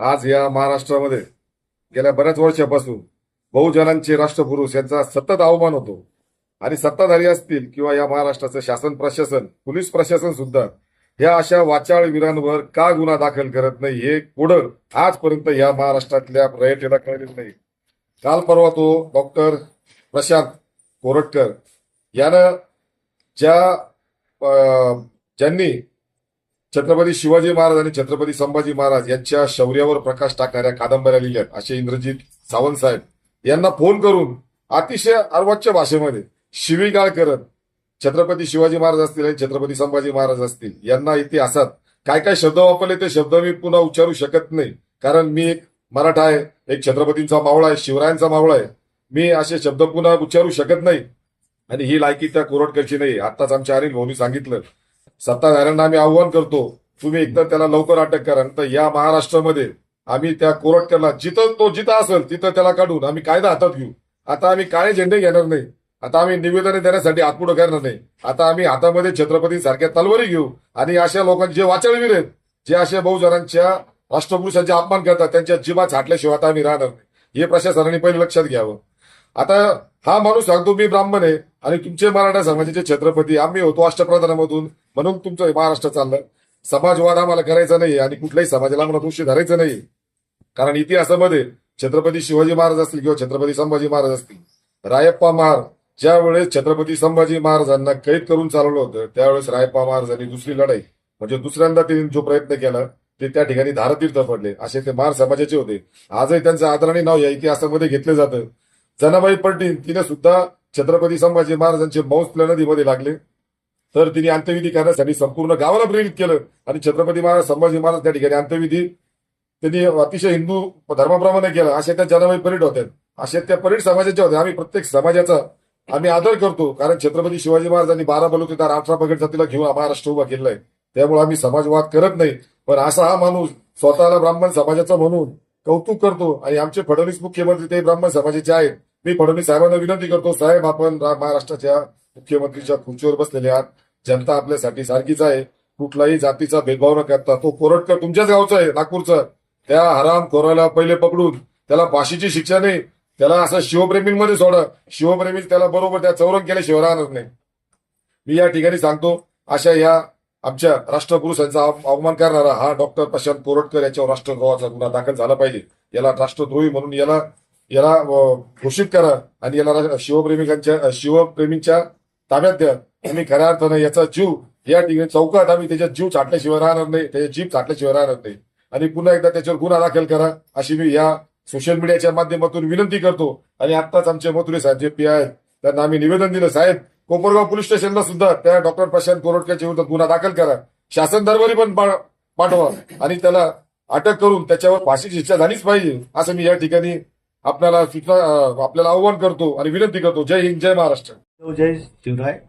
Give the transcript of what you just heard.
आज या महाराष्ट्रामध्ये गेल्या बऱ्याच वर्षापासून बहुजनांचे राष्ट्रपुरुष यांचा सतत अवमान होतो. आणि सत्ताधारी असतील किंवा या महाराष्ट्राचं शासन प्रशासन पोलीस प्रशासन सुद्धा ह्या अशा वाचाळ वीरांवर का गुन्हा दाखल करत नाही हे पुढं आजपर्यंत या महाराष्ट्रातल्या रयतेला कळलेलं नाही. काल परवा तो डॉक्टर प्रशांत कोरटकर यानं ज्या ज्यांनी छत्रपती शिवाजी महाराज आणि छत्रपती संभाजी महाराज यांच्या शौर्यावर प्रकाश टाकणाऱ्या कादंबऱ्या लिहिल्यात असे इंद्रजित सावंत साहेब. यांना फोन करून अतिशय अर्वाच्य भाषेमध्ये शिवीगाळ करत छत्रपती शिवाजी महाराज असतील आणि छत्रपती संभाजी महाराज असतील यांना इतिहासात काय काय शब्द वापरले ते शब्द मी पुन्हा उच्चारू शकत नाही. कारण मी एक मराठा आहे एक छत्रपतींचा मावळा आहे शिवरायांचा मावळा आहे. मी असे शब्द पुन्हा उच्चारू शकत नाही. आणि ही लायकी त्या कोरटकरची नाही आताच आमच्या अनिल भाऊनी सांगितलं सत्ताधाऱ्यांना आम्ही आव्हान करतो. तुम्ही एकदा त्याला लवकर अटक करा तर या महाराष्ट्रामध्ये आम्ही त्या कोरटकरला जिथं तो जिथं असेल तिथं त्याला काढून आम्ही कायदा हातात घेऊ. आता आम्ही काळे झेंडे घेणार नाही. आता आम्ही निवेदने देण्यासाठी आतपुढं करणार नाही. आता आम्ही हातामध्ये छत्रपती सारख्या तलवारी घेऊ आणि अशा लोकांचे जे वाचळवीर आहेत जे अशा बहुजनांच्या राष्ट्रपुरुषांचे अपमान करतात त्यांच्या जीवा छाटल्याशिवाय आता आम्ही राहणार नाही. हे प्रशासनाने पहिले लक्षात घ्यावं. आता हा माणूस सांगतो मी ब्राह्मण आहे आणि तुमचे मराठा समाजाचे छत्रपती आम्ही होतो अष्टप्रधानामधून म्हणून तुमचं महाराष्ट्र चाललं. समाजवाद आम्हाला करायचा नाही आणि कुठल्याही समाजाला आम्हाला दोषी धरायचं नाही कारण इतिहासामध्ये छत्रपती शिवाजी महाराज असतील किंवा छत्रपती संभाजी महाराज असतील रायप्पा महार ज्यावेळेस छत्रपती संभाजी महाराजांना कैद करून चालवलं होतं त्यावेळेस रायप्पा महाराजांनी दुसरी लढाई म्हणजे दुसऱ्यांदा त्यांनी जो प्रयत्न केला ते त्या ठिकाणी धारतीर्थ पडले. असे ते महार समाजाचे होते. आजही त्यांचं आदरणीय नाव या इतिहासामध्ये घेतलं जातं. जनाबाई पलटी तिने सुद्धा छत्रपती संभाजी महाराजांचे मौसल नदीमध्ये लागले. तर तिने अंत्यविधी करण्यासाठी संपूर्ण गावाला प्रेरित केलं. आणि छत्रपती महाराज संभाजी महाराज त्या ठिकाणी अंत्यविधी त्यांनी अतिशय हिंदू धर्माप्रमाणे केला. अशा त्या जनाबाई परीट होत्या अशा त्या परीट समाजाच्या होत्या आम्ही प्रत्येक समाजाचा आम्ही आदर करतो. कारण छत्रपती शिवाजी महाराजांनी बारा बलुतेदार अठरा पगड जातीला घेऊन महाराष्ट्र उभा केलाय त्यामुळे आम्ही समाजवाद करत नाही. पण असा हा माणूस स्वतःला ब्राह्मण समाजाचा म्हणून कौतुक करतो. आणि आमचे फडणवीस मुख्यमंत्री ते ब्राह्मण समाजाचे आहेत. मी फडणवीस साहेबांना विनंती करतो साहेब आपण महाराष्ट्राच्या मुख्यमंत्रीच्या खुर्चीवर बसलेले आहात जनता आपल्यासाठी सारखीच आहे. कुठलाही जातीचा भेदभाव न करता तो कोरटकर तुमच्याच गावचा आहे नागपूरचा. त्या हराम कोराला पहिले पकडून त्याला फाशीची शिक्षा नाही. त्याला असं शिवप्रेमींमध्ये सोडा. शिवप्रेमी त्याला बरोबर त्या चौरंग केल्याशिवाय राहणार नाही. मी या ठिकाणी सांगतो अशा या आमच्या राष्ट्रपुरुषांचा अवमान करणारा हा डॉक्टर प्रशांत कोरटकर याच्यावर राष्ट्रद्रोहाचा गुन्हा दाखल झाला पाहिजे. याला राष्ट्रद्रोही म्हणून याला याला घोषित करा आणि याला शिवप्रेमिकांच्या शिवप्रेमींच्या ताब्यात द्या. आणि खऱ्या अर्थानं याचा जीव या ठिकाणी चौकात आम्ही त्याच्यात जीव चाटल्याशिवाय राहणार नाही त्याच्या जीव चाटल्याशिवाय राहणार नाही. आणि पुन्हा एकदा त्याच्यावर गुन्हा दाखल करा अशी मी या सोशल मीडियाच्या माध्यमातून विनंती करतो. आणि आत्ताच आमचे मथुरे साहेब जे पी आहेत त्यांना आम्ही निवेदन दिलं. साहेब कोपरगाव पोलीस स्टेशनला सुद्धा त्या डॉक्टर प्रशांत कोरटकरच्या विरुद्ध गुन्हा दाखल करा. शासन दरबारी पण पाठवा. आणि त्याला अटक करून त्याच्यावर फाशी शिक्षा झालीच पाहिजे असं मी या ठिकाणी आपल्याला सूचना आपल्याला आव्हान करतो आणि विनंती करतो. जय हिंद जय महाराष्ट्र. जय शिवराय